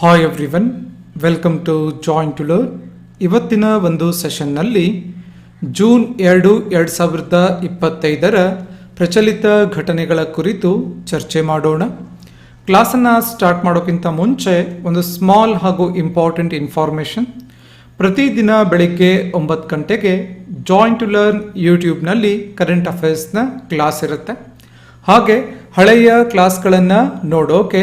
Hi everyone welcome to join to learn ಇವತ್ತಿನ ಒಂದು ಸೆಷನ್ನಲ್ಲಿ June ಎರಡು ಎರಡು ಸಾವಿರದ ಇಪ್ಪತ್ತೈದರ ಪ್ರಚಲಿತ ಘಟನೆಗಳ ಕುರಿತು ಚರ್ಚೆ ಮಾಡೋಣ. ಕ್ಲಾಸನ್ನು ಸ್ಟಾರ್ಟ್ ಮಾಡೋಕ್ಕಿಂತ ಮುಂಚೆ ಒಂದು ಸ್ಮಾಲ್ ಹಾಗೂ ಇಂಪಾರ್ಟೆಂಟ್ ಇನ್ಫಾರ್ಮೇಷನ್ ಪ್ರತಿದಿನ ಬೆಳಿಗ್ಗೆ ಒಂಬತ್ತು ಗಂಟೆಗೆ ಜಾಯಿನ್ ಟು ಲರ್ನ್ ಯೂಟ್ಯೂಬ್ನಲ್ಲಿ ಕರೆಂಟ್ ಅಫೇರ್ಸ್ನ ಕ್ಲಾಸ್ ಇರುತ್ತೆ. ಹಾಗೆ ಹಳೆಯ ಕ್ಲಾಸ್ಗಳನ್ನು ನೋಡೋಕೆ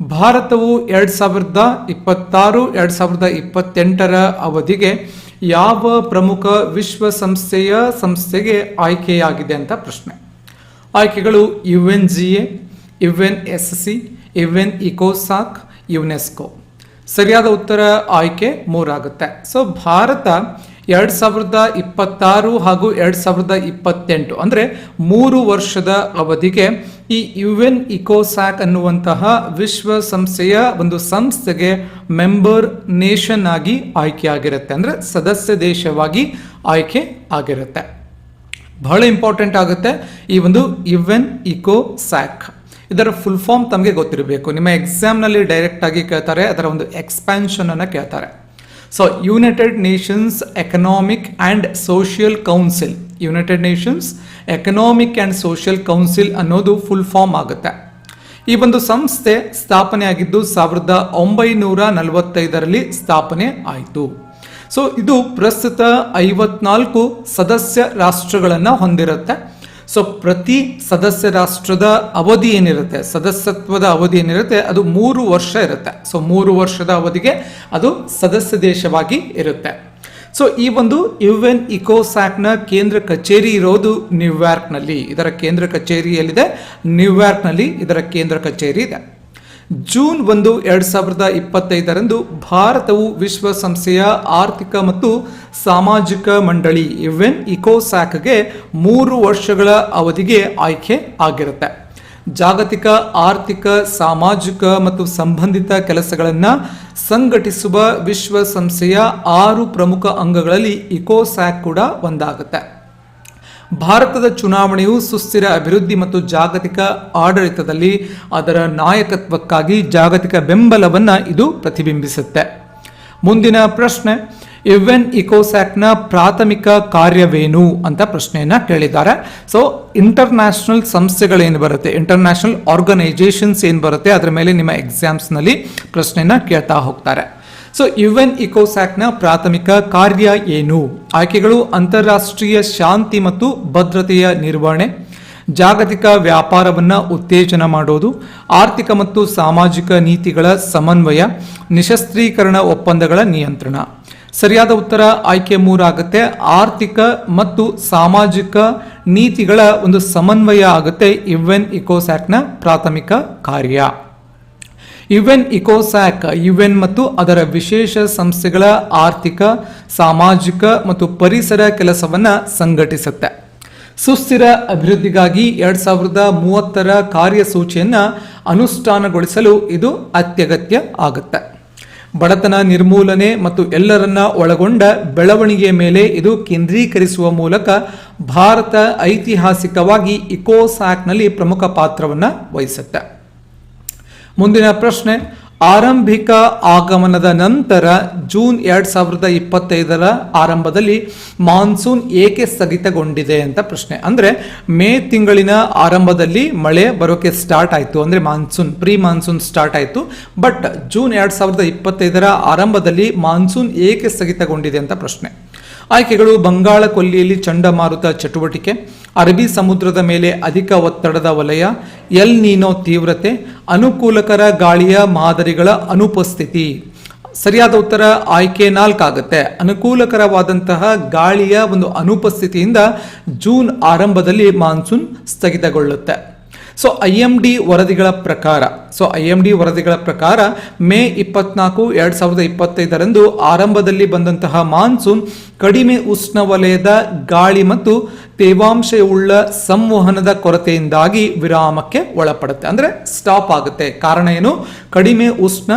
ಭಾರತವು ಎರಡು ಸಾವಿರದ ಇಪ್ಪತ್ತಾರು, ಎರಡು ಸಾವಿರದ ಇಪ್ಪತ್ತೆಂಟರ ಅವಧಿಗೆ ಯಾವ ಪ್ರಮುಖ ವಿಶ್ವಸಂಸ್ಥೆಯ ಸಂಸ್ಥೆಗೆ ಆಯ್ಕೆಯಾಗಿದೆ ಅಂತ ಪ್ರಶ್ನೆ. ಆಯ್ಕೆಗಳು U N G A U N S C U N ಇಕೋಸಾಕ್ UNESCO. ಸರಿಯಾದ ಉತ್ತರ ಆಯ್ಕೆ ಮೂರಾಗುತ್ತೆ. ಸೊ ಭಾರತ ಎರಡು ಸಾವಿರದ ಇಪ್ಪತ್ತಾರು ಹಾಗೂ ಎರಡು ಸಾವಿರದ ಇಪ್ಪತ್ತೆಂಟು ಅಂದರೆ ಮೂರು ವರ್ಷದ ಅವಧಿಗೆ ಈ ಯು ಎನ್ ಇಕೋಸ್ಯಾಕ್ ಅನ್ನುವಂತಹ ವಿಶ್ವಸಂಸ್ಥೆಯ ಒಂದು ಸಂಸ್ಥೆಗೆ ಮೆಂಬರ್ ನೇಷನ್ ಆಗಿ ಆಯ್ಕೆ ಆಗಿರುತ್ತೆ ಅಂದರೆ ಸದಸ್ಯ ದೇಶವಾಗಿ ಆಯ್ಕೆ ಆಗಿರುತ್ತೆ. ಬಹಳ ಇಂಪಾರ್ಟೆಂಟ್ ಆಗುತ್ತೆ ಈ ಒಂದು ಯು ಎನ್ ಇಕೋ ಸ್ಯಾಕ್ ಇದರ ಫುಲ್ ಫಾರ್ಮ್ ತಮಗೆ ಗೊತ್ತಿರಬೇಕು. ನಿಮ್ಮ ಎಕ್ಸಾಮ್ನಲ್ಲಿ ಡೈರೆಕ್ಟ್ ಆಗಿ ಕೇಳ್ತಾರೆ, ಅದರ ಒಂದು ಎಕ್ಸ್ಪ್ಯಾನ್ಷನ್ ಅನ್ನು ಕೇಳ್ತಾರೆ. So United Nations Economic and Social Council United Nations Economic and Social Council ಅನ್ನೋದು ಫುಲ್ ಫಾರ್ಮ್ ಆಗುತ್ತೆ. ಈ ಒಂದು ಸಂಸ್ಥೆ ಸ್ಥಾಪನೆ ಆಗಿದ್ದು ಸಾವಿರದ ಒಂಬೈನೂರ ನಲವತ್ತೈದರಲ್ಲಿ ಸ್ಥಾಪನೆ ಆಯಿತು. ಸೊ ಇದು ಪ್ರಸ್ತುತ ಐವತ್ನಾಲ್ಕು ಸದಸ್ಯ ರಾಷ್ಟ್ರಗಳನ್ನು ಹೊಂದಿರುತ್ತೆ. ಸೊ ಪ್ರತಿ ಸದಸ್ಯ ರಾಷ್ಟ್ರದ ಅವಧಿ ಏನಿರುತ್ತೆ, ಸದಸ್ಯತ್ವದ ಅವಧಿ ಏನಿರುತ್ತೆ, ಅದು ಮೂರು ವರ್ಷ ಇರುತ್ತೆ. ಸೊ ಮೂರು ವರ್ಷದ ಅವಧಿಗೆ ಅದು ಸದಸ್ಯ ದೇಶವಾಗಿ ಇರುತ್ತೆ. ಸೊ ಈ ಒಂದು ಯು ಎನ್ ಇಕೋಸ್ಯಾಕ್ನ ಕೇಂದ್ರ ಕಚೇರಿ ಇರೋದು ನ್ಯೂಯಾರ್ಕ್ನಲ್ಲಿ ಇದರ ಕೇಂದ್ರ ಕಚೇರಿ ಎಲ್ಲಿದೆ? ನ್ಯೂಯಾರ್ಕ್ನಲ್ಲಿ ಇದರ ಕೇಂದ್ರ ಕಚೇರಿ ಇದೆ. ಜೂನ್ ಒಂದು, ಎರಡು ಸಾವಿರದ ಇಪ್ಪತ್ತೈದರಂದು ಭಾರತವು ವಿಶ್ವಸಂಸ್ಥೆಯ ಆರ್ಥಿಕ ಮತ್ತು ಸಾಮಾಜಿಕ ಮಂಡಳಿ ಯುಎನ್ ಇಕೋಸ್ಯಾಕ್ಗೆ ಮೂರು ವರ್ಷಗಳ ಅವಧಿಗೆ ಆಯ್ಕೆ ಆಗಿರುತ್ತೆ. ಜಾಗತಿಕ, ಆರ್ಥಿಕ, ಸಾಮಾಜಿಕ ಮತ್ತು ಸಂಬಂಧಿತ ಕೆಲಸಗಳನ್ನು ಸಂಘಟಿಸುವ ವಿಶ್ವಸಂಸ್ಥೆಯ ಆರು ಪ್ರಮುಖ ಅಂಗಗಳಲ್ಲಿ ಇಕೋಸ್ಯಾಕ್ ಕೂಡ ಒಂದಾಗುತ್ತೆ. ಭಾರತದ ಚುನಾವಣೆಯು ಸುಸ್ಥಿರ ಅಭಿವೃದ್ಧಿ ಮತ್ತು ಜಾಗತಿಕ ಆಡಳಿತದಲ್ಲಿ ಅದರ ನಾಯಕತ್ವಕ್ಕಾಗಿ ಜಾಗತಿಕ ಬೆಂಬಲವನ್ನು ಇದು ಪ್ರತಿಬಿಂಬಿಸುತ್ತೆ. ಮುಂದಿನ ಪ್ರಶ್ನೆ ಯುಎನ್ ಇಕೋಸ್ಯಾಕ್ನ ಪ್ರಾಥಮಿಕ ಕಾರ್ಯವೇನು ಅಂತ ಪ್ರಶ್ನೆಯನ್ನ ಕೇಳಿದ್ದಾರೆ. ಸೊ ಇಂಟರ್ನ್ಯಾಷನಲ್ ಸಂಸ್ಥೆಗಳೇನು ಬರುತ್ತೆ? ಇಂಟರ್ನ್ಯಾಷನಲ್ ಆರ್ಗನೈಸೇಷನ್ಸ್ ಏನು ಬರುತ್ತೆ? ಅದರ ಮೇಲೆ ನಿಮ್ಮ ಎಕ್ಸಾಮ್ಸ್ನಲ್ಲಿ ಪ್ರಶ್ನೆಯನ್ನು ಕೇಳ್ತಾ ಹೋಗ್ತಾರೆ. ಸೊ ಯು ಎನ್ ಇಕೋಸ್ಯಾಕ್ನ ಪ್ರಾಥಮಿಕ ಕಾರ್ಯ ಏನು? ಆಯ್ಕೆಗಳು ಅಂತಾರಾಷ್ಟ್ರೀಯ ಶಾಂತಿ ಮತ್ತು ಭದ್ರತೆಯ ನಿರ್ವಹಣೆ, ಜಾಗತಿಕ ವ್ಯಾಪಾರವನ್ನು ಉತ್ತೇಜನ ಮಾಡೋದು, ಆರ್ಥಿಕ ಮತ್ತು ಸಾಮಾಜಿಕ ನೀತಿಗಳ ಸಮನ್ವಯ, ನಿಶಸ್ತ್ರೀಕರಣ ಒಪ್ಪಂದಗಳ ನಿಯಂತ್ರಣ. ಸರಿಯಾದ ಉತ್ತರ ಆಯ್ಕೆ ಮೂರಾಗುತ್ತೆ. ಆರ್ಥಿಕ ಮತ್ತು ಸಾಮಾಜಿಕ ನೀತಿಗಳ ಒಂದು ಸಮನ್ವಯ ಆಗುತ್ತೆ ಇವೆನ್ ಇಕೋಸ್ಯಾಕ್ನ ಪ್ರಾಥಮಿಕ ಕಾರ್ಯ. ಯುಎನ್ ಇಕೋಸ್ಯಾಕ್, ಯುಎನ್ ಮತ್ತು ಅದರ ವಿಶೇಷ ಸಂಸ್ಥೆಗಳ ಆರ್ಥಿಕ, ಸಾಮಾಜಿಕ ಮತ್ತು ಪರಿಸರ ಕೆಲಸವನ್ನು ಸಂಘಟಿಸುತ್ತೆ. ಸುಸ್ಥಿರ ಅಭಿವೃದ್ಧಿಗಾಗಿ ಎರಡ್ ಸಾವಿರದ ಮೂವತ್ತರ ಕಾರ್ಯಸೂಚಿಯನ್ನು ಅನುಷ್ಠಾನಗೊಳಿಸಲು ಇದು ಅತ್ಯಗತ್ಯ ಆಗುತ್ತೆ. ಬಡತನ ನಿರ್ಮೂಲನೆ ಮತ್ತು ಎಲ್ಲರನ್ನ ಒಳಗೊಂಡ ಬೆಳವಣಿಗೆಯ ಮೇಲೆ ಇದು ಕೇಂದ್ರೀಕರಿಸುವ ಮೂಲಕ ಭಾರತ ಐತಿಹಾಸಿಕವಾಗಿ ಇಕೋಸಾಕ್ನಲ್ಲಿ ಪ್ರಮುಖ ಪಾತ್ರವನ್ನು ವಹಿಸುತ್ತೆ. ಮುಂದಿನ ಪ್ರಶ್ನೆ ಆರಂಭಿಕ ಆಗಮನದ ನಂತರ ಜೂನ್ ಎರಡ್ ಸಾವಿರದ ಇಪ್ಪತ್ತೈದರ ಆರಂಭದಲ್ಲಿ ಮಾನ್ಸೂನ್ ಏಕೆ ಸ್ಥಗಿತಗೊಂಡಿದೆ ಅಂತ ಪ್ರಶ್ನೆ. ಅಂದ್ರೆ ಮೇ ತಿಂಗಳಿನ ಆರಂಭದಲ್ಲಿ ಮಳೆ ಬರೋಕೆ ಸ್ಟಾರ್ಟ್ ಆಯಿತು. ಅಂದ್ರೆ ಮಾನ್ಸೂನ್ ಪ್ರೀ ಮಾನ್ಸೂನ್ ಸ್ಟಾರ್ಟ್ ಆಯಿತು. ಬಟ್ ಜೂನ್ ಎರಡ್ ಸಾವಿರದ ಇಪ್ಪತ್ತೈದರ ಆರಂಭದಲ್ಲಿ ಮಾನ್ಸೂನ್ ಏಕೆ ಸ್ಥಗಿತಗೊಂಡಿದೆ ಅಂತ ಪ್ರಶ್ನೆ. ಆಯ್ಕೆಗಳು ಬಂಗಾಳ ಕೊಲ್ಲಿಯಲ್ಲಿ ಚಂಡಮಾರುತ ಚಟುವಟಿಕೆ, ಅರಬ್ಬಿ ಸಮುದ್ರದ ಮೇಲೆ ಅಧಿಕ ಒತ್ತಡದ ವಲಯ, ಎಲ್ ನೀನೋ ತೀವ್ರತೆ, ಅನುಕೂಲಕರ ಗಾಳಿಯ ಮಾದರಿಗಳ ಅನುಪಸ್ಥಿತಿ. ಸರಿಯಾದ ಉತ್ತರ ಆಯ್ಕೆ ನಾಲ್ಕಾಗುತ್ತೆ ಅನುಕೂಲಕರವಾದಂತಹ ಗಾಳಿಯ ಒಂದು ಅನುಪಸ್ಥಿತಿಯಿಂದ ಜೂನ್ ಆರಂಭದಲ್ಲಿ ಮಾನ್ಸೂನ್ ಸ್ಥಗಿತಗೊಳ್ಳುತ್ತೆ. ಸೊ ಐ ಎಂ ಡಿ ವರದಿಗಳ ಪ್ರಕಾರ ಸೊ ಐ ಎಂ ಡಿ ವರದಿಗಳ ಪ್ರಕಾರ, ಮೇ ಇಪ್ಪತ್ನಾಲ್ಕು ಎರಡ್ ಸಾವಿರದ ಇಪ್ಪತ್ತೈದರಂದು ಆರಂಭದಲ್ಲಿ ಬಂದಂತಹ ಮಾನ್ಸೂನ್ ಕಡಿಮೆ ಉಷ್ಣವಲಯದ ಗಾಳಿ ಮತ್ತು ತೇವಾಂಶವುಳ್ಳ ಸಂವಹನದ ಕೊರತೆಯಿಂದಾಗಿ ವಿರಾಮಕ್ಕೆ ಒಳಪಡುತ್ತೆ. ಅಂದ್ರೆ ಸ್ಟಾಪ್ ಆಗುತ್ತೆ. ಕಾರಣ ಏನು? ಕಡಿಮೆ ಉಷ್ಣ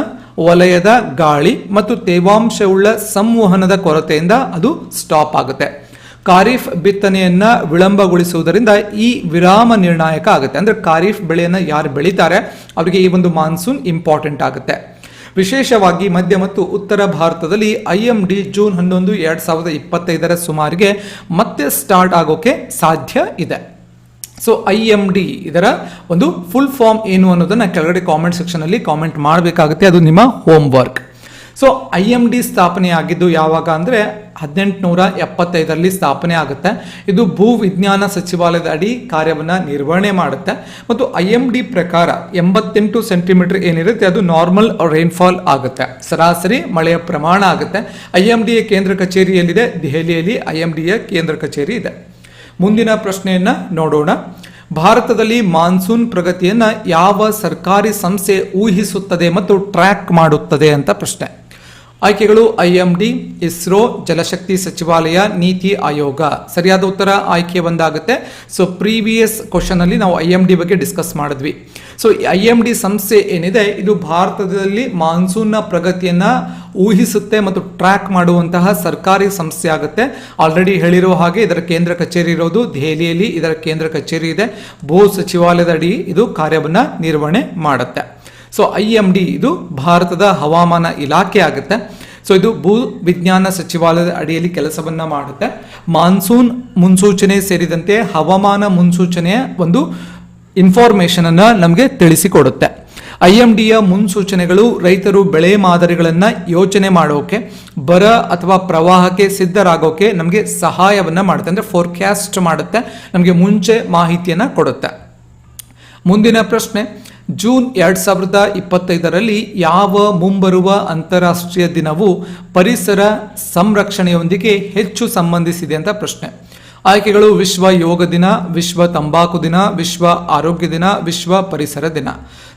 ವಲಯದ ಗಾಳಿ ಮತ್ತು ತೇವಾಂಶವುಳ್ಳ ಸಂವಹನದ ಕೊರತೆಯಿಂದ ಅದು ಸ್ಟಾಪ್ ಆಗುತ್ತೆ. ಖಾರಿಫ್ ಬಿತ್ತನೆಯನ್ನು ವಿಳಂಬಗೊಳಿಸುವುದರಿಂದ ಈ ವಿರಾಮ ನಿರ್ಣಾಯಕ ಆಗುತ್ತೆ. ಅಂದ್ರೆ ಖಾರೀಫ್ ಬೆಳೆಯನ್ನು ಯಾರು ಬೆಳೀತಾರೆ, ಅವರಿಗೆ ಈ ಒಂದು ಮಾನ್ಸೂನ್ ಇಂಪಾರ್ಟೆಂಟ್ ಆಗುತ್ತೆ. ವಿಶೇಷವಾಗಿ ಮಧ್ಯ ಮತ್ತು ಉತ್ತರ ಭಾರತದಲ್ಲಿ ಐ ಎಂ ಡಿ ಜೂನ್ ಹನ್ನೊಂದು, ಎರಡು ಸಾವಿರದ ಇಪ್ಪತ್ತೈದರ ಸುಮಾರಿಗೆ ಮತ್ತೆ ಸ್ಟಾರ್ಟ್ ಆಗೋಕೆ ಸಾಧ್ಯ ಇದೆ. ಸೊ ಐ ಎಂ ಡಿ ಇದರ ಒಂದು ಫುಲ್ ಫಾರ್ಮ್ ಏನು ಅನ್ನೋದನ್ನ ಕೆಳಗಡೆ ಕಾಮೆಂಟ್ ಸೆಕ್ಷನ್ ಅಲ್ಲಿ ಕಾಮೆಂಟ್ ಮಾಡಬೇಕಾಗುತ್ತೆ. ಅದು ನಿಮ್ಮ homework so I M D ಸ್ಥಾಪನೆ ಆಗಿದ್ದು ಯಾವಾಗ ಅಂದರೆ ಹದಿನೆಂಟುನೂರ ಎಪ್ಪತ್ತೈದರಲ್ಲಿ ಸ್ಥಾಪನೆ ಆಗುತ್ತೆ. ಇದು ಭೂ ವಿಜ್ಞಾನ ಸಚಿವಾಲಯದ ಅಡಿ ಕಾರ್ಯವನ್ನು ನಿರ್ವಹಣೆ ಮಾಡುತ್ತೆ. ಮತ್ತು ಐ ಎಂ ಡಿ ಪ್ರಕಾರ ಎಂಬತ್ತೆಂಟು ಸೆಂಟಿಮೀಟರ್ ಏನಿರುತ್ತೆ, ಅದು ನಾರ್ಮಲ್ ರೈನ್ಫಾಲ್ ಆಗುತ್ತೆ. ಸರಾಸರಿ ಮಳೆಯ ಪ್ರಮಾಣ ಆಗುತ್ತೆ. ಐ ಎಂ ಡಿ ಎ ಕೇಂದ್ರ ಕಚೇರಿಯಲ್ಲಿದೆ ದೆಹಲಿಯಲ್ಲಿ ಐ ಎಂ ಡಿ ಎ ಕೇಂದ್ರ ಕಚೇರಿ ಇದೆ. ಮುಂದಿನ ಪ್ರಶ್ನೆಯನ್ನು ನೋಡೋಣ. ಭಾರತದಲ್ಲಿ ಮಾನ್ಸೂನ್ ಪ್ರಗತಿಯನ್ನು ಯಾವ ಸರ್ಕಾರಿ ಸಂಸ್ಥೆ ಊಹಿಸುತ್ತದೆ ಮತ್ತು ಟ್ರ್ಯಾಕ್ ಮಾಡುತ್ತದೆ ಅಂತ ಪ್ರಶ್ನೆ. ಆಯ್ಕೆಗಳು ಐಎಂಡಿ, ಇಸ್ರೋ, ಜಲಶಕ್ತಿ ಸಚಿವಾಲಯ, ನೀತಿ ಆಯೋಗ. ಸರಿಯಾದ ಉತ್ತರ ಆಯ್ಕೆ ಒಂದಾಗುತ್ತೆ ಸೊ ಪ್ರೀವಿಯಸ್ ಕ್ವಶನ್ ಅಲ್ಲಿ ನಾವು ಐ ಬಗ್ಗೆ ಡಿಸ್ಕಸ್ ಮಾಡಿದ್ವಿ. ಸೊ ಐ ಎಂ ಡಿ ಸಂಸ್ಥೆ ಏನಿದೆ? ಇದು ಭಾರತದಲ್ಲಿ ಮಾನ್ಸೂನ್ನ ಪ್ರಗತಿಯನ್ನ ಊಹಿಸುತ್ತೆ ಮತ್ತು ಟ್ರ್ಯಾಕ್ ಮಾಡುವಂತಹ ಸರ್ಕಾರಿ ಸಂಸ್ಥೆ ಆಗುತ್ತೆ. ಆಲ್ರೆಡಿ ಹೇಳಿರೋ ಹಾಗೆ ಇದರ ಕೇಂದ್ರ ಕಚೇರಿ ಇರೋದು ದೆಹಲಿಯಲ್ಲಿ. ಇದರ ಕೇಂದ್ರ ಕಚೇರಿ ಇದೆ. ಭೂ ಸಚಿವಾಲಯದ ಅಡಿ ಇದು ಕಾರ್ಯವನ್ನು ನಿರ್ವಹಣೆ ಮಾಡುತ್ತೆ. ಸೊ ಐ ಎಂ ಡಿ ಇದು ಭಾರತದ ಹವಾಮಾನ ಇಲಾಖೆ ಆಗುತ್ತೆ. ಸೊ ಇದು ಭೂ ವಿಜ್ಞಾನ ಸಚಿವಾಲಯದ ಅಡಿಯಲ್ಲಿ ಕೆಲಸವನ್ನ ಮಾಡುತ್ತೆ. ಮಾನ್ಸೂನ್ ಮುನ್ಸೂಚನೆ ಸೇರಿದಂತೆ ಹವಾಮಾನ ಮುನ್ಸೂಚನೆಯ ಒಂದು ಇನ್ಫಾರ್ಮೇಶನ್ ಅನ್ನ ನಮಗೆ ತಿಳಿಸಿಕೊಡುತ್ತೆ. ಐ ಎಂ ಡಿಯ ಮುನ್ಸೂಚನೆಗಳು ರೈತರು ಬೆಳೆ ಮಾದರಿಗಳನ್ನು ಯೋಚನೆ ಮಾಡೋಕೆ, ಬರ ಅಥವಾ ಪ್ರವಾಹಕ್ಕೆ ಸಿದ್ಧರಾಗೋಕೆ ನಮಗೆ ಸಹಾಯವನ್ನ ಮಾಡುತ್ತೆ. ಅಂದ್ರೆ ಫೋರ್ಕ್ಯಾಸ್ಟ್ ಮಾಡುತ್ತೆ, ನಮಗೆ ಮುಂಚೆ ಮಾಹಿತಿಯನ್ನ ಕೊಡುತ್ತೆ. ಮುಂದಿನ ಪ್ರಶ್ನೆ ಜೂನ್ ಎರಡ್ ಸಾವಿರದ ಇಪ್ಪತ್ತೈದರಲ್ಲಿ ಯಾವ ಮುಂಬರುವ ಅಂತಾರಾಷ್ಟ್ರೀಯ ದಿನವು ಪರಿಸರ ಸಂರಕ್ಷಣೆಯೊಂದಿಗೆ ಹೆಚ್ಚು ಸಂಬಂಧಿಸಿದೆ ಅಂತ ಪ್ರಶ್ನೆ. ಆಯ್ಕೆಗಳು ವಿಶ್ವ ಯೋಗ ದಿನ, ವಿಶ್ವ ತಂಬಾಕು ದಿನ, ವಿಶ್ವ ಆರೋಗ್ಯ ದಿನ, ವಿಶ್ವ ಪರಿಸರ ದಿನ.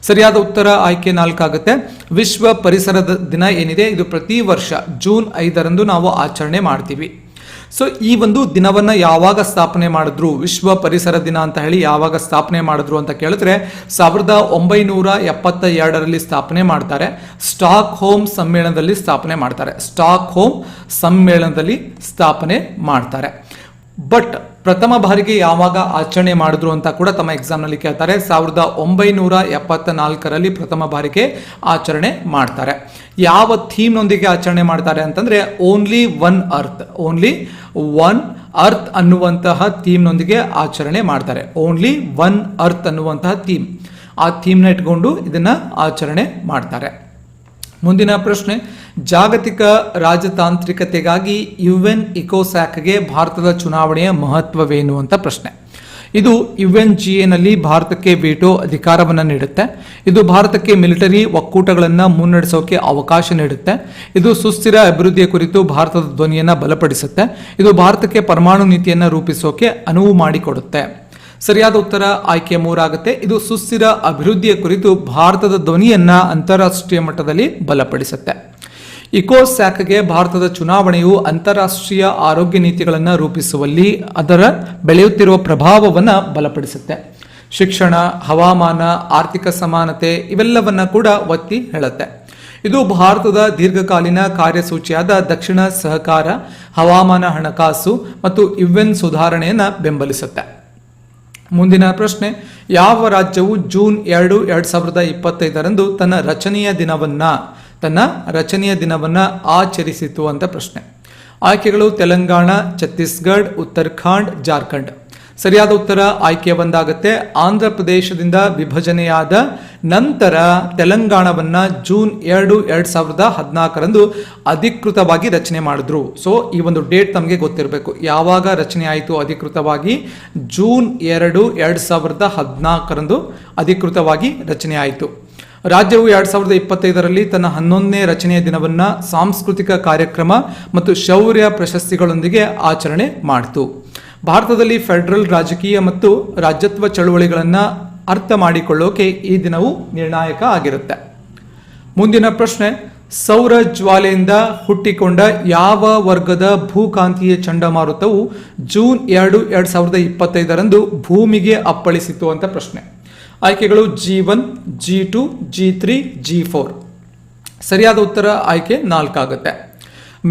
ಸರಿಯಾದ ಉತ್ತರ ಆಯ್ಕೆ ನಾಲ್ಕಾಗುತ್ತೆ. ವಿಶ್ವ ಪರಿಸರದ ದಿನ ಏನಿದೆ? ಇದು ಪ್ರತಿ ವರ್ಷ ಜೂನ್ ಐದರಂದು ನಾವು ಆಚರಣೆ ಮಾಡ್ತೀವಿ. ಸೊ ಈ ಒಂದು ದಿನವನ್ನು ಯಾವಾಗ ಸ್ಥಾಪನೆ ಮಾಡಿದ್ರು? ವಿಶ್ವ ಪರಿಸರ ದಿನ ಅಂತ ಹೇಳಿ ಯಾವಾಗ ಸ್ಥಾಪನೆ ಮಾಡಿದ್ರು ಅಂತ ಕೇಳಿದ್ರೆ ಸಾವಿರದ ಒಂಬೈನೂರ ಎಪ್ಪತ್ತ ಎರಡರಲ್ಲಿ ಸ್ಥಾಪನೆ ಮಾಡ್ತಾರೆ. ಸ್ಟಾಕ್ ಹೋಮ್ ಸಮ್ಮೇಳನದಲ್ಲಿ ಸ್ಥಾಪನೆ ಮಾಡ್ತಾರೆ. ಸ್ಟಾಕ್ ಹೋಮ್ ಸಮ್ಮೇಳನದಲ್ಲಿ ಸ್ಥಾಪನೆ ಮಾಡ್ತಾರೆ. ಬಟ್ ಪ್ರಥಮ ಬಾರಿಗೆ ಯಾವಾಗ ಆಚರಣೆ ಮಾಡಿದ್ರು ಅಂತ ಕೂಡ ತಮ್ಮ ಎಕ್ಸಾಮ್ನಲ್ಲಿ ಕೇಳ್ತಾರೆ. ಸಾವಿರದ ಒಂಬೈನೂರ ಎಪ್ಪತ್ತ ನಾಲ್ಕರಲ್ಲಿ ಪ್ರಥಮ ಬಾರಿಗೆ ಆಚರಣೆ ಮಾಡ್ತಾರೆ. ಯಾವ ಥೀಮ್ನೊಂದಿಗೆ ಆಚರಣೆ ಮಾಡ್ತಾರೆ ಅಂತಂದ್ರೆ only one earth only one earth ಅನ್ನುವಂತಹ ಥೀಮ್ನೊಂದಿಗೆ ಆಚರಣೆ ಮಾಡ್ತಾರೆ. ಓನ್ಲಿ ಒನ್ ಅರ್ತ್ ಅನ್ನುವಂತಹ ಥೀಮ್ ಆ ಥೀಮ್ನ ಇಟ್ಕೊಂಡು ಇದನ್ನ ಆಚರಣೆ ಮಾಡ್ತಾರೆ. ಮುಂದಿನ ಪ್ರಶ್ನೆ, ಜಾಗತಿಕ ರಾಜತಾಂತ್ರಿಕತೆಗಾಗಿ ಯುಎನ್ ಇಕೋಸ್ಯಾಕ್ಗೆ ಭಾರತದ ಚುನಾವಣೆಯ ಮಹತ್ವವೇನು ಅಂತ ಪ್ರಶ್ನೆ. ಇದು ಯುಎನ್ ಜಿಎನಲ್ಲಿ ಭಾರತಕ್ಕೆ ವೇಟೋ ಅಧಿಕಾರವನ್ನು ನೀಡುತ್ತೆ. ಇದು ಭಾರತಕ್ಕೆ ಮಿಲಿಟರಿ ಒಕ್ಕೂಟಗಳನ್ನು ಮುನ್ನಡೆಸೋಕೆ ಅವಕಾಶ ನೀಡುತ್ತೆ. ಇದು ಸುಸ್ಥಿರ ಅಭಿವೃದ್ಧಿಯ ಕುರಿತು ಭಾರತದ ಧ್ವನಿಯನ್ನು ಬಲಪಡಿಸುತ್ತೆ. ಇದು ಭಾರತಕ್ಕೆ ಪರಮಾಣು ನೀತಿಯನ್ನು ರೂಪಿಸೋಕೆ ಅನುವು ಮಾಡಿಕೊಡುತ್ತೆ. ಸರಿಯಾದ ಉತ್ತರ ಆಯ್ಕೆ ಮೂರಾಗುತ್ತೆ. ಇದು ಸುಸ್ಥಿರ ಅಭಿವೃದ್ಧಿಯ ಕುರಿತು ಭಾರತದ ಧ್ವನಿಯನ್ನ ಅಂತಾರಾಷ್ಟ್ರೀಯ ಮಟ್ಟದಲ್ಲಿ ಬಲಪಡಿಸುತ್ತೆ. ಇಕೋಸ್ಯಾಕ್ಗೆ ಭಾರತದ ಚುನಾವಣೆಯು ಅಂತಾರಾಷ್ಟ್ರೀಯ ಆರೋಗ್ಯ ನೀತಿಗಳನ್ನು ರೂಪಿಸುವಲ್ಲಿ ಅದರ ಬೆಳೆಯುತ್ತಿರುವ ಪ್ರಭಾವವನ್ನು ಬಲಪಡಿಸುತ್ತೆ. ಶಿಕ್ಷಣ, ಹವಾಮಾನ, ಆರ್ಥಿಕ ಸಮಾನತೆ ಇವೆಲ್ಲವನ್ನ ಕೂಡ ಒತ್ತಿ ಹೇಳುತ್ತೆ. ಇದು ಭಾರತದ ದೀರ್ಘಕಾಲೀನ ಕಾರ್ಯಸೂಚಿಯಾದ ದಕ್ಷಿಣ ಸಹಕಾರ, ಹವಾಮಾನ ಹಣಕಾಸು ಮತ್ತು ಯುಎನ್ ಸುಧಾರಣೆಯನ್ನು ಬೆಂಬಲಿಸುತ್ತೆ. ಮುಂದಿನ ಪ್ರಶ್ನೆ, ಯಾವ ರಾಜ್ಯವು ಜೂನ್ ಎರಡು ಎರಡು ಸಾವಿರದ ಇಪ್ಪತ್ತೈದರಂದು ತನ್ನ ರಚನೆಯ ದಿನವನ್ನ, ತನ್ನ ರಚನೆಯ ದಿನವನ್ನ ಆಚರಿಸಿತು ಅಂತ ಪ್ರಶ್ನೆ. ಆಯ್ಕೆಗಳು ತೆಲಂಗಾಣ, ಛತ್ತೀಸ್ಗಢ, ಉತ್ತರಾಖಂಡ್, ಜಾರ್ಖಂಡ್. ಸರಿಯಾದ ಉತ್ತರ ಆಯ್ಕೆ ಒಂದಾಗುತ್ತೆ ಆಂಧ್ರ ಪ್ರದೇಶದಿಂದ ವಿಭಜನೆಯಾದ ನಂತರ ತೆಲಂಗಾಣವನ್ನು ಜೂನ್ ಎರಡು, ಎರಡ್ ಸಾವಿರದ ಹದಿನಾಲ್ಕರಂದು ಅಧಿಕೃತವಾಗಿ ರಚನೆ ಮಾಡಿದ್ರು. ಸೊ ಈ ಒಂದು ಡೇಟ್ ತಮಗೆ ಗೊತ್ತಿರಬೇಕು. ಯಾವಾಗ ರಚನೆ ಆಯಿತು ಅಧಿಕೃತವಾಗಿ? ಜೂನ್ ಎರಡು, ಎರಡ್ ಸಾವಿರದ ಹದಿನಾಲ್ಕರಂದು ಅಧಿಕೃತವಾಗಿ ರಚನೆ ಆಯಿತು. ರಾಜ್ಯವು ಎರಡ್ ಸಾವಿರದ ಇಪ್ಪತ್ತೈದರಲ್ಲಿ ತನ್ನ ಹನ್ನೊಂದನೇ ರಚನೆಯ ದಿನವನ್ನ ಸಾಂಸ್ಕೃತಿಕ ಕಾರ್ಯಕ್ರಮ ಮತ್ತು ಶೌರ್ಯ ಪ್ರಶಸ್ತಿಗಳೊಂದಿಗೆ ಆಚರಣೆ ಮಾಡಿತು. ಭಾರತದಲ್ಲಿ ಫೆಡರಲ್ ರಾಜಕೀಯ ಮತ್ತು ರಾಜ್ಯತ್ವ ಚಳುವಳಿಗಳನ್ನು ಅರ್ಥ ಮಾಡಿಕೊಳ್ಳೋಕೆ ಈ ದಿನವು ನಿರ್ಣಾಯಕ ಆಗಿರುತ್ತೆ. ಮುಂದಿನ ಪ್ರಶ್ನೆ, ಸೌರ ಜ್ವಾಲೆಯಿಂದ ಹುಟ್ಟಿಕೊಂಡ ಯಾವ ವರ್ಗದ ಭೂಕಾಂತೀಯ ಚಂಡಮಾರುತವು ಜೂನ್ ಎರಡು ಎರಡು ಸಾವಿರದ ಇಪ್ಪತ್ತೈದರಂದು ಭೂಮಿಗೆ ಅಪ್ಪಳಿಸಿತು ಅಂತ ಪ್ರಶ್ನೆ. ಆಯ್ಕೆಗಳು G one, G two, G three, G four. ಸರಿಯಾದ ಉತ್ತರ ಆಯ್ಕೆ ನಾಲ್ಕಾಗುತ್ತೆ.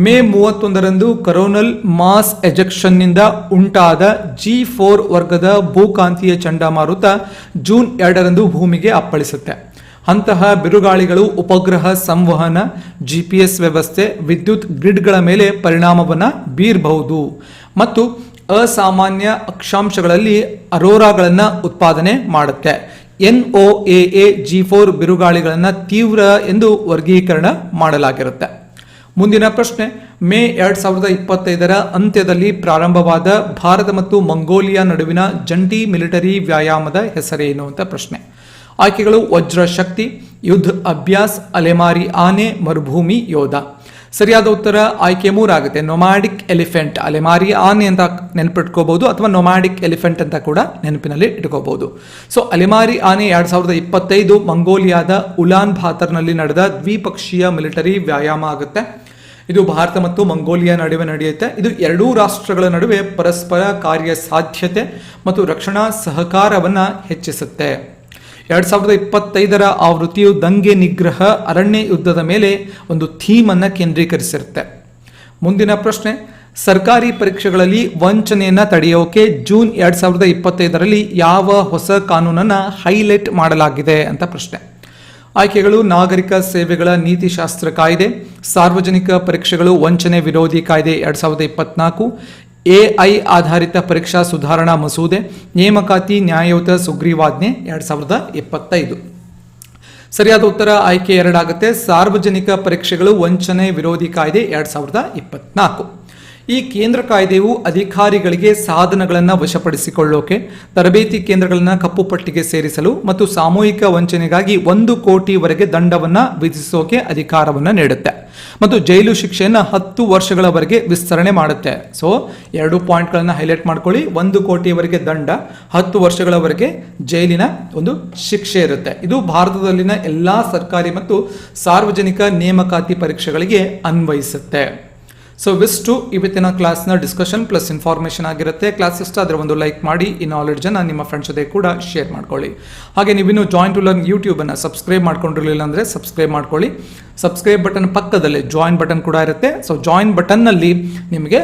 ಮೇ ಮೂವತ್ತೊಂದರಂದು ಕರೋನಲ್ ಮಾಸ್ ಎಜೆಕ್ಷನ್ನಿಂದ ಉಂಟಾದ ಜಿ ಫೋರ್ ವರ್ಗದ ಭೂಕಾಂತೀಯ ಚಂಡಮಾರುತ ಜೂನ್ ಎರಡರಂದು ಭೂಮಿಗೆ ಅಪ್ಪಳಿಸುತ್ತೆ. ಅಂತಹ ಬಿರುಗಾಳಿಗಳು ಉಪಗ್ರಹ ಸಂವಹನ ಜಿಪಿಎಸ್ ವ್ಯವಸ್ಥೆ, ವಿದ್ಯುತ್ ಗ್ರಿಡ್ಗಳ ಮೇಲೆ ಪರಿಣಾಮವನ್ನು ಬೀರಬಹುದು ಮತ್ತು ಅಸಾಮಾನ್ಯ ಅಕ್ಷಾಂಶಗಳಲ್ಲಿ ಅರೋರಾಗಳನ್ನು ಉತ್ಪಾದನೆ ಮಾಡುತ್ತೆ. N O A G four ಬಿರುಗಾಳಿಗಳನ್ನು ತೀವ್ರ ಎಂದು ವರ್ಗೀಕರಣ ಮಾಡಲಾಗಿರುತ್ತೆ. ಮುಂದಿನ ಪ್ರಶ್ನೆ, ಮೇ ಎರಡ್ ಸಾವಿರದ ಇಪ್ಪತ್ತೈದರ ಅಂತ್ಯದಲ್ಲಿ ಪ್ರಾರಂಭವಾದ ಭಾರತ ಮತ್ತು ಮಂಗೋಲಿಯಾ ನಡುವಿನ ಜಂಟಿ ಮಿಲಿಟರಿ ವ್ಯಾಯಾಮದ ಹೆಸರೇನು ಅಂತ ಪ್ರಶ್ನೆ. ಆಯ್ಕೆಗಳು ವಜ್ರ ಶಕ್ತಿ, ಯುದ್ಧ ಅಭ್ಯಾಸ್, ಅಲೆಮಾರಿ ಆನೆ, ಮರುಭೂಮಿ, ಯೋಧ. ಸರಿಯಾದ ಉತ್ತರ ಆಯ್ಕೆ ಮೂರಾಗುತ್ತೆ. ನೊಮ್ಯಾಡಿಕ್ ಎಲಿಫೆಂಟ್ ಅಲೆಮಾರಿ ಆನೆ ಅಂತ ನೆನಪಿಟ್ಕೋಬಹುದು ಅಥವಾ ನೊಮ್ಯಾಡಿಕ್ ಎಲಿಫೆಂಟ್ ಅಂತ ಕೂಡ ನೆನಪಿನಲ್ಲಿ ಇಟ್ಕೋಬಹುದು. ಸೊ ಅಲೆಮಾರಿ ಆನೆ ಎರಡ್ ಸಾವಿರದ ಇಪ್ಪತ್ತೈದು ಮಂಗೋಲಿಯಾದ ಉಲಾನ್ ಭಾತರ್ನಲ್ಲಿ ನಡೆದ ದ್ವಿಪಕ್ಷೀಯ ಮಿಲಿಟರಿ ವ್ಯಾಯಾಮ ಆಗುತ್ತೆ. ಇದು ಭಾರತ ಮತ್ತು ಮಂಗೋಲಿಯಾ ನಡುವೆ ನಡೆಯುತ್ತೆ. ಇದು ಎರಡೂ ರಾಷ್ಟ್ರಗಳ ನಡುವೆ ಪರಸ್ಪರ ಕಾರ್ಯ ಸಾಧ್ಯತೆ ಮತ್ತು ರಕ್ಷಣಾ ಸಹಕಾರವನ್ನು ಹೆಚ್ಚಿಸುತ್ತೆ. ಎರಡು ಸಾವಿರದ ಇಪ್ಪತ್ತೈದರ ಆವೃತ್ತಿಯು ದಂಗೆ ನಿಗ್ರಹ ಅರಣ್ಯ ಯುದ್ಧದ ಮೇಲೆ ಒಂದು ಥೀಮ್ ಅನ್ನು ಕೇಂದ್ರೀಕರಿಸಿರುತ್ತೆ. ಮುಂದಿನ ಪ್ರಶ್ನೆ, ಸರ್ಕಾರಿ ಪರೀಕ್ಷೆಗಳಲ್ಲಿ ವಂಚನೆಯನ್ನು ತಡೆಯೋಕೆ ಜೂನ್ ಎರಡು ಸಾವಿರದ ಇಪ್ಪತ್ತೈದರಲ್ಲಿ ಯಾವ ಹೊಸ ಕಾನೂನನ್ನು ಹೈಲೈಟ್ ಮಾಡಲಾಗಿದೆ ಅಂತ ಪ್ರಶ್ನೆ. ಆಯ್ಕೆಗಳು ನಾಗರಿಕ ಸೇವೆಗಳ ನೀತಿಶಾಸ್ತ್ರ ಕಾಯ್ದೆ, ಸಾರ್ವಜನಿಕ ಪರೀಕ್ಷೆಗಳು ವಂಚನೆ ವಿರೋಧಿ ಕಾಯ್ದೆ ಎರಡ್ ಸಾವಿರದ ಇಪ್ಪತ್ನಾಲ್ಕು, ಎಐ ಆಧಾರಿತ ಪರೀಕ್ಷಾ ಸುಧಾರಣಾ ಮಸೂದೆ, ನೇಮಕಾತಿ ನ್ಯಾಯಯುತ ಸುಗ್ರೀವಾಜ್ಞೆ ಎರಡ್ ಸಾವಿರದ ಇಪ್ಪತ್ತೈದು. ಸರಿಯಾದ ಉತ್ತರ ಆಯ್ಕೆ ಎರಡಾಗುತ್ತೆ. ಸಾರ್ವಜನಿಕ ಪರೀಕ್ಷೆಗಳು ವಂಚನೆ ವಿರೋಧಿ ಕಾಯ್ದೆ ಎರಡ್ ಸಾವಿರದ ಇಪ್ಪತ್ನಾಲ್ಕು. ಈ ಕೇಂದ್ರ ಕಾಯ್ದೆಯು ಅಧಿಕಾರಿಗಳಿಗೆ ಸಾಧನಗಳನ್ನು ವಶಪಡಿಸಿಕೊಳ್ಳೋಕೆ, ತರಬೇತಿ ಕೇಂದ್ರಗಳನ್ನು ಕಪ್ಪು ಪಟ್ಟಿಗೆ ಸೇರಿಸಲು ಮತ್ತು ಸಾಮೂಹಿಕ ವಂಚನೆಗಾಗಿ ಒಂದು ಕೋಟಿವರೆಗೆ ದಂಡವನ್ನು ವಿಧಿಸೋಕೆ ಅಧಿಕಾರವನ್ನು ನೀಡುತ್ತೆ ಮತ್ತು ಜೈಲು ಶಿಕ್ಷೆಯನ್ನು ಹತ್ತು ವರ್ಷಗಳವರೆಗೆ ವಿಸ್ತರಣೆ ಮಾಡುತ್ತೆ. ಸೊ ಎರಡು ಪಾಯಿಂಟ್ಗಳನ್ನು ಹೈಲೈಟ್ ಮಾಡ್ಕೊಳ್ಳಿ. ಒಂದು ಕೋಟಿವರೆಗೆ ದಂಡ, ಹತ್ತು ವರ್ಷಗಳವರೆಗೆ ಜೈಲಿನ ಒಂದು ಶಿಕ್ಷೆ ಇರುತ್ತೆ. ಇದು ಭಾರತದಲ್ಲಿನ ಎಲ್ಲ ಸರ್ಕಾರಿ ಮತ್ತು ಸಾರ್ವಜನಿಕ ನೇಮಕಾತಿ ಪರೀಕ್ಷೆಗಳಿಗೆ ಅನ್ವಯಿಸುತ್ತೆ. ಸೊ ವಿಸ್ಟು ಇವತ್ತಿನ ಕ್ಲಾಸ್ನ ಡಿಸ್ಕಷನ್ ಪ್ಲಸ್ ಇನ್ಫಾರ್ಮೇಷನ್ ಆಗಿರುತ್ತೆ. ಕ್ಲಾಸ್ ಇಷ್ಟ ಅದರ ಒಂದು ಲೈಕ್ ಮಾಡಿ, ಈ ನಾಲೆಡ್ಜನ್ನು ನಿಮ್ಮ ಫ್ರೆಂಡ್ಸ್ ಜೊತೆ ಕೂಡ ಶೇರ್ ಮಾಡ್ಕೊಳ್ಳಿ. ಹಾಗೆ ನೀವಿನ್ನು ಜಾಯಿನ್ ಟು ಲರ್ನ್ ಯೂಟ್ಯೂಬನ್ನು ಸಬ್ಸ್ಕ್ರೈಬ್ ಮಾಡ್ಕೊಂಡಿರಲಿಲ್ಲ ಅಂದರೆ ಸಬ್ಸ್ಕ್ರೈಬ್ ಮಾಡ್ಕೊಳ್ಳಿ. ಸಬ್ಸ್ಕ್ರೈಬ್ ಬಟನ್ ಪಕ್ಕದಲ್ಲೇ ಜಾಯಿನ್ ಬಟನ್ ಕೂಡ ಇರುತ್ತೆ. ಸೊ ಜಾಯಿನ್ ಬಟನ್ನಲ್ಲಿ ನಿಮಗೆ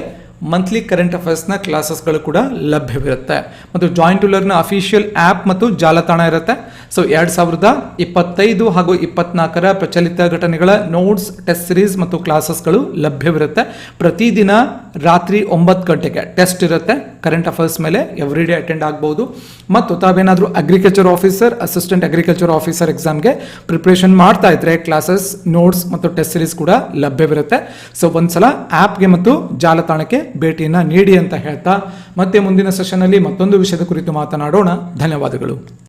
ಮಂತ್ಲಿ ಕರೆಂಟ್ ಅಫೇರ್ಸ್ನ ಕ್ಲಾಸಸ್ಗಳು ಕೂಡ ಲಭ್ಯವಿರುತ್ತೆ. ಮತ್ತು ಜಾಯಿಂಟ್ ಟೂಲರ್ನ ಅಫಿಷಿಯಲ್ ಆ್ಯಪ್ ಮತ್ತು ಜಾಲತಾಣ ಇರುತ್ತೆ. ಸೊ ಎರಡು ಸಾವಿರದ ಇಪ್ಪತ್ತೈದು ಹಾಗೂ ಇಪ್ಪತ್ನಾಲ್ಕರ ಪ್ರಚಲಿತ ಘಟನೆಗಳ ನೋಟ್ಸ್ ಟೆಸ್ಟ್ ಸಿರೀಸ್ ಮತ್ತು ಕ್ಲಾಸಸ್ಗಳು ಲಭ್ಯವಿರುತ್ತೆ. ಪ್ರತಿದಿನ ರಾತ್ರಿ ಒಂಬತ್ತು ಗಂಟೆಗೆ ಟೆಸ್ಟ್ ಇರುತ್ತೆ. ಕರೆಂಟ್ ಅಫೇರ್ಸ್ ಮೇಲೆ ಎವ್ರಿ ಡೇ ಅಟೆಂಡ್ ಆಗ್ಬೋದು. ಮತ್ತು ತಾವೇನಾದರೂ agriculture officer assistant agriculture officer ಎಕ್ಸಾಮ್ಗೆ ಪ್ರಿಪ್ರೇಷನ್ ಮಾಡ್ತಾ ಇದ್ರೆ ಕ್ಲಾಸಸ್ ನೋಟ್ಸ್ ಮತ್ತು ಟೆಸ್ಟ್ ಸಿರೀಸ್ ಕೂಡ ಲಭ್ಯವಿರುತ್ತೆ. ಸೊ ಒಂದ್ಸಲ ಆ್ಯಪ್ಗೆ ಮತ್ತು ಜಾಲತಾಣಕ್ಕೆ ಭೇಟಿಯನ್ನು ನೀಡಿ ಅಂತ ಹೇಳ್ತಾ ಮತ್ತೆ ಮುಂದಿನ ಸೆಷನಲ್ಲಿ ಮತ್ತೊಂದು ವಿಷಯದ ಕುರಿತು ಮಾತನಾಡೋಣ. ಧನ್ಯವಾದಗಳು.